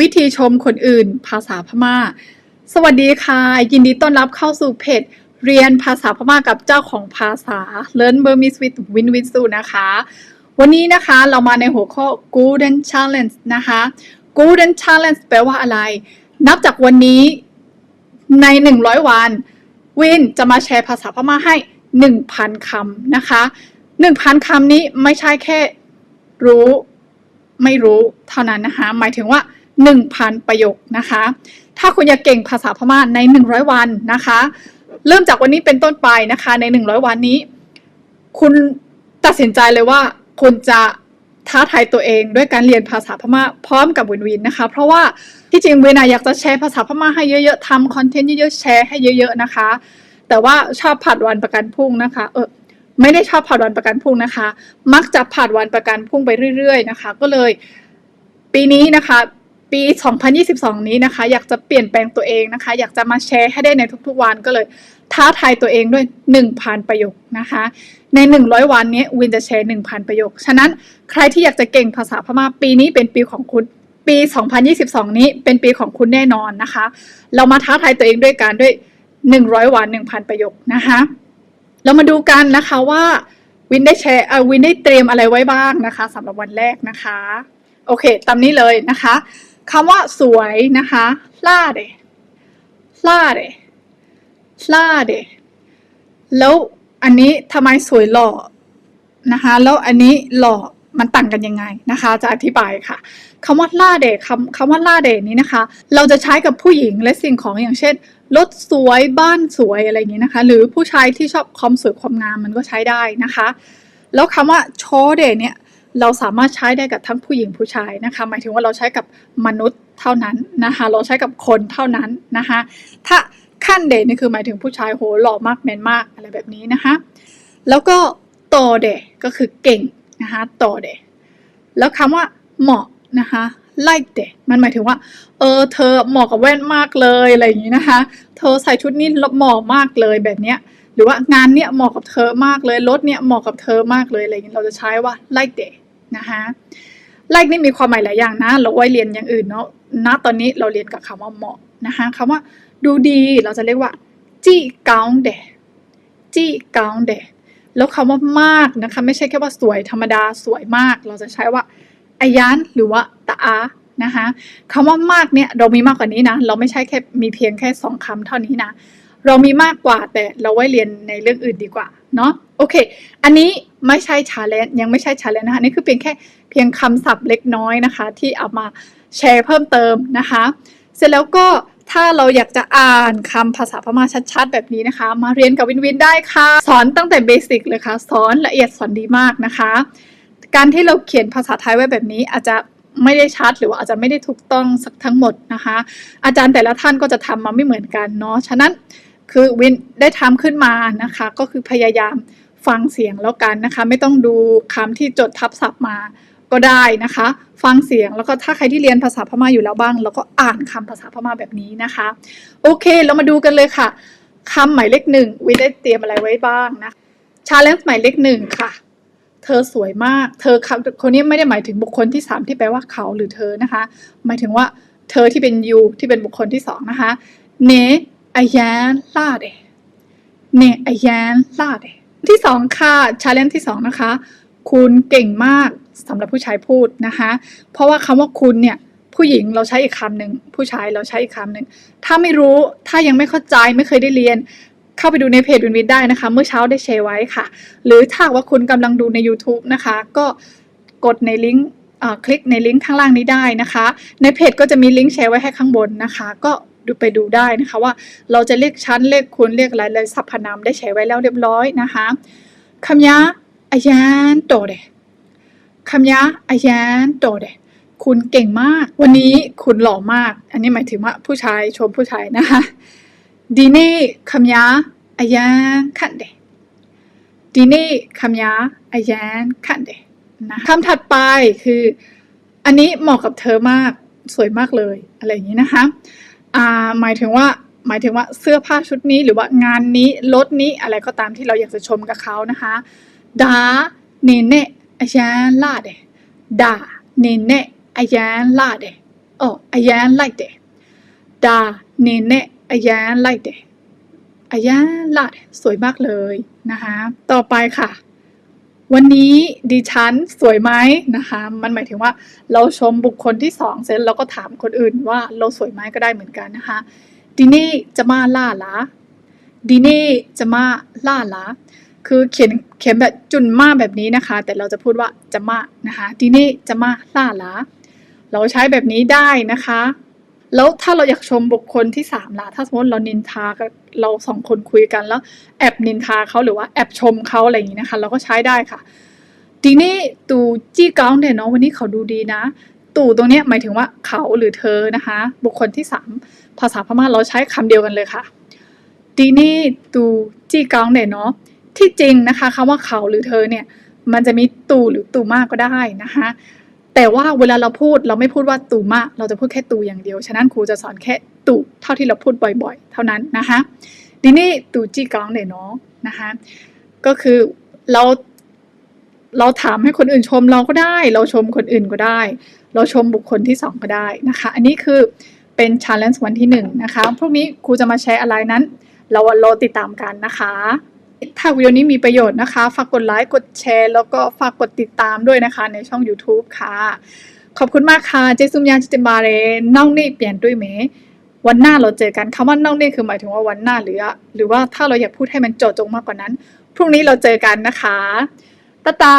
วิธีชมคนอื่น ภาษาพม่า สวัสดีค่ะ ยินดีต้อนรับเข้าสู่เพจ เรียนภาษาพม่ากับเจ้าของภาษา Learn Burmese with Win Win Su นะคะ วันนี้นะคะเรามาในหัวข้อ Golden Challenge นะคะ Golden Challenge แปลว่าอะไร นับจากวันนี้ใน 100 วัน วินจะมาแชร์ภาษาพม่าให้ 1,000 คำนะคะ 1,000 คำนี้ไม่ใช่แค่รู้ ไม่รู้เท่านั้นนะคะ หมายถึงว่า 1,000 ประโยคนะคะ ถ้าคุณอยากเก่งภาษาพม่าใน 100 วันนะคะ เริ่มจากวันนี้เป็นต้นไปนะคะใน 100 วันนี้ คุณตัดสินใจเลยว่าคุณจะท้าทายตัวเองด้วยการเรียนภาษาพม่าพร้อมกับวินวินนะคะ เพราะว่าที่จริงวินอะอยากจะแชร์ภาษาพม่าให้เยอะๆทำคอนเทนต์เยอะๆแชร์ให้เยอะๆนะคะ แต่ว่าชอบผัดวันประกันพรุ่งนะคะเออไม่ได้ชอบผัดวันประกันพรุ่งนะคะ มักจะผัดวันประกันพรุ่งไปเรื่อย ๆ นะคะ ก็เลย ปีนี้นะคะ ปี 2022 นี้นะคะ อยากจะเปลี่ยนแปลงตัวเองนะคะ อยากจะมาแชร์ให้ได้ในทุกๆวันก็เลยท้าทายตัวเองด้วย 1,000 ประโยคนะคะ ใน 100 วันนี้วินจะแชร์ 1,000 ประโยค ฉะนั้นใครที่อยากจะเก่งภาษาพม่าปีนี้เป็นปีของคุณปี 2022 นี้เป็นปีของคุณแน่นอนนะคะ เรามาท้าทายตัวเองด้วยการด้วย 100 วัน 1,000 ประโยคนะคะ เรามาดูกันนะคะว่าวินได้แชร์อวินได้เตรียมอะไรไว้บ้างนะคะสำหรับวันแรกนะคะ โอเค ตามนี้เลยนะคะ คำว่าสวยนะคะล่าเดล่าเดล่าเดแล้วอันนี้ทำไมสวยหล่อนะคะแล้วอันนี้หล่อมันต่างกันยังไงนะคะ จะอธิบายค่ะคำว่าล่าเดคำคำว่าล่าเดนี้นะคะ เราจะใช้กับผู้หญิงและสิ่งของอย่างเช่นรถสวยบ้านสวยอะไรอย่างนี้นะคะ หรือผู้ชายที่ชอบความสวยความงามมันก็ใช้ได้นะคะ แล้วคำว่าโชเดเนี่ย เราสามารถใช้ได้กับทั้งผู้หญิงผู้ชายนะคะ หมายถึงว่าเราใช้กับมนุษย์เท่านั้นนะคะเราใช้กับคนเท่านั้นนะคะถ้าขั้นเดนี่คือหมายถึงผู้ชายโหหล่อมากแมนมากอะไรแบบนี้นะคะแล้วก็โตเดก็คือเก่งนะคะโตเดแล้วคำว่าเหมาะนะคะ like เดมันหมายถึงว่า เออเธอเหมาะกับแว่นมากเลยอะไรอย่างนี้นะคะ เธอใส่ชุดนี้เหมาะมากเลยแบบเนี้ยหรือว่างานเนี้ยเหมาะกับเธอมากเลยรถเนี้ยเหมาะกับเธอมากเลยอะไรอย่างนี้เราจะใช้ว่า like day นะคะ like นี่มีความหมายหลายอย่างนะ เราไว้เรียนอย่างอื่นเนาะณตอนนี้เราเรียนกับคำว่าเหมาะนะคะคำว่าดูดีเราจะเรียกว่าจี้กาเดจี้กาเดแล้วคำว่ามากนะคะไม่ใช่แค่ว่าสวยธรรมดาสวยมาก เราจะใช้ว่าอายันหรือว่าตาอานะคะคำว่ามากเนี่ยเรามีมากกว่านี้นะ เราไม่ใช่แค่มีเพียงแค่สองคำเท่านี้นะ เรามีมากกว่าแต่เราไว้เรียนในเรื่องอื่นดีกว่าเนาะโอเค อันนี้ ไม่ใช่ชาเลนจ์ยังไม่ใช่ชาเลนจ์นะคะนี่คือเพียงแค่เพียงคำศัพท์เล็กน้อยนะคะ ที่เอามาแชร์เพิ่มเติมนะคะ เสร็จแล้วก็ถ้าเราอยากจะอ่านคำภาษาพม่าชัดๆ แบบนี้นะคะ มาเรียนกับวินวินได้ค่ะ สอนตั้งแต่เบสิกเลยค่ะ สอนละเอียดสอนดีมากนะคะ การที่เราเขียนภาษาไทยไว้แบบนี้อาจจะไม่ได้ชัดหรือว่าอาจจะไม่ได้ถูกต้องสักทั้งหมดนะคะ อาจารย์แต่ละท่านก็จะทำมาไม่เหมือนกันเนาะฉะนั้นคือวินได้ทำขึ้นมานะคะ ก็คือพยายาม ฟังเสียงแล้วกันนะคะ ไม่ต้องดูคำที่จดทับศัพท์มาก็ได้นะคะ ฟังเสียงแล้วก็ถ้าใครที่เรียนภาษาพม่าอยู่แล้วบ้าง แล้วก็อ่านคำภาษาพม่าแบบนี้นะคะ โอเค เรามาดูกันเลยค่ะคำหมายเลขหนึ่งวิได้เตรียมอะไรไว้บ้างนะชาเลนจ์หมายเลขหนึ่งค่ะ เธอสวยมาก เธอคำคนนี้ไม่ได้หมายถึงบุคคลที่สามที่แปลว่าเขาหรือเธอนะคะ หมายถึงว่าเธอที่เป็นยูที่เป็นบุคคลที่สองนะคะเนอายันลาเดเนอายันลาเด ที่สองค่ะชาเลนจ์ที่สองนะคะ คุณเก่งมากสำหรับผู้ชายพูดนะคะ เพราะว่าคำว่าคุณเนี่ยผู้หญิงเราใช้อีกคำหนึ่งผู้ชายเราใช้อีกคำหนึ่งถ้าไม่รู้ถ้ายังไม่เข้าใจไม่เคยได้เรียน เข้าไปดูในเพจวินวินได้นะคะ เมื่อเช้าได้แชร์ไว้ค่ะ หรือถ้าว่าคุณกำลังดูใน YouTube นะคะ ก็กดในลิงก์คลิกในลิงก์ข้างล่างนี้ได้นะคะ ในเพจก็จะมีลิงก์แชร์ไว้ให้ข้างบนนะคะ ก็ ดูไปดูได้นะคะว่าเราจะเรียกชั้นเรียกคุณเรียกอะไรเลยสรรพนามได้แชร์ไว้แล้วเรียบร้อยนะคะคำยะอายันโตเดคำยะอายันโตเดคุณเก่งมาก วันนี้คุณหล่อมาก อันนี้หมายถึงว่าผู้ชายชมผู้ชายนะคะดีเน่คำยะอายันขันเดดีเน่คำยะอายันขันเดนะคำถัดไปคือ อันนี้เหมาะกับเธอมากสวยมากเลยอะไรอย่างนี้นะคะ อ่าหมายถึงว่าหมายถึงว่าเสื้อผ้าชุดนี้หรือว่างานนี้รถนี้อะไรก็ตามที่เราอยากจะชมกับเขานะคะดาเนเนอายันลาเดดาเนเนอายันลาเดโออายันไลเดดาเนเนอายันไลเดอายันลาเดสวยมากเลยนะคะต่อไปค่ะ วันนี้ดิฉันสวยไหมนะคะ มันหมายถึงว่าเราชมบุคคลที่สองเสร็จเราก็ถามคนอื่นว่าเราสวยไหมก็ได้เหมือนกันนะคะดีนี่จะมาล่าหลาดีนี่จะมาล่าหลาคือเขียนเขียนแบบจุนมาแบบนี้นะคะ แต่เราจะพูดว่าจะมานะคะดีนี่จะมาล่าหลาเราใช้แบบนี้ได้นะคะ แล้วถ้าเราอยากชมบุคคลที่สามล่ะ ถ้าสมมติเรานินทากับเราสองคนคุยกันแล้ว แอบนินทาเขาหรือว่าแอบชมเขาอะไรอย่างนี้นะคะ เราก็ใช้ได้ค่ะดีนี่ตูจี้ก้องเนี่ยเนาะวันนี้เขาดูดีนะ ตู่ตรงเนี้ยหมายถึงว่าเขาหรือเธอนะคะ บุคคลที่สามภาษาพม่าเราใช้คำเดียวกันเลยค่ะดีนี่ตูจี้ก้องเนี่ยเนาะที่จริงนะคะคำว่าเขาหรือเธอเนี่ย มันจะมีตู่หรือตู่มากก็ได้นะคะ แต่ว่าเวลาเราพูดเราไม่พูดว่าตูมากเราจะพูดแค่ตูอย่างเดียว ฉะนั้นครูจะสอนแค่ตูเท่าที่เราพูดบ่อยๆ เท่านั้นนะคะดีนี่ตูจี้ก้องเนี่ยเนาะนะคะก็คือเราเราถามให้คนอื่นชมเราก็ได้ เราชมคนอื่นก็ได้ เราชมบุคคลที่สองก็ได้นะคะ อันนี้คือเป็น challenge วันที่หนึ่งนะคะพรุ่งนี้ครูจะมาแชร์อะไรนั้น เรารอติดตามกันนะคะ ถ้าวิดีโอนี้มีประโยชน์นะคะ ฝากกดไลค์กดแชร์ แล้วก็ฝากกดติดตามด้วยนะคะ ในช่อง YouTube ค่ะ ขอบคุณมากค่ะเจซุมยานจิตมาเรน้องนี่เปลี่ยนด้วยไหมวันหน้าเราเจอกันคำว่าน้องนี่คือหมายถึงว่าวันหน้าหรือหรือว่าถ้าเราอยากพูดให้มันโจทย์จงมากกว่านั้น พรุ่งนี้เราเจอกันนะคะตาตา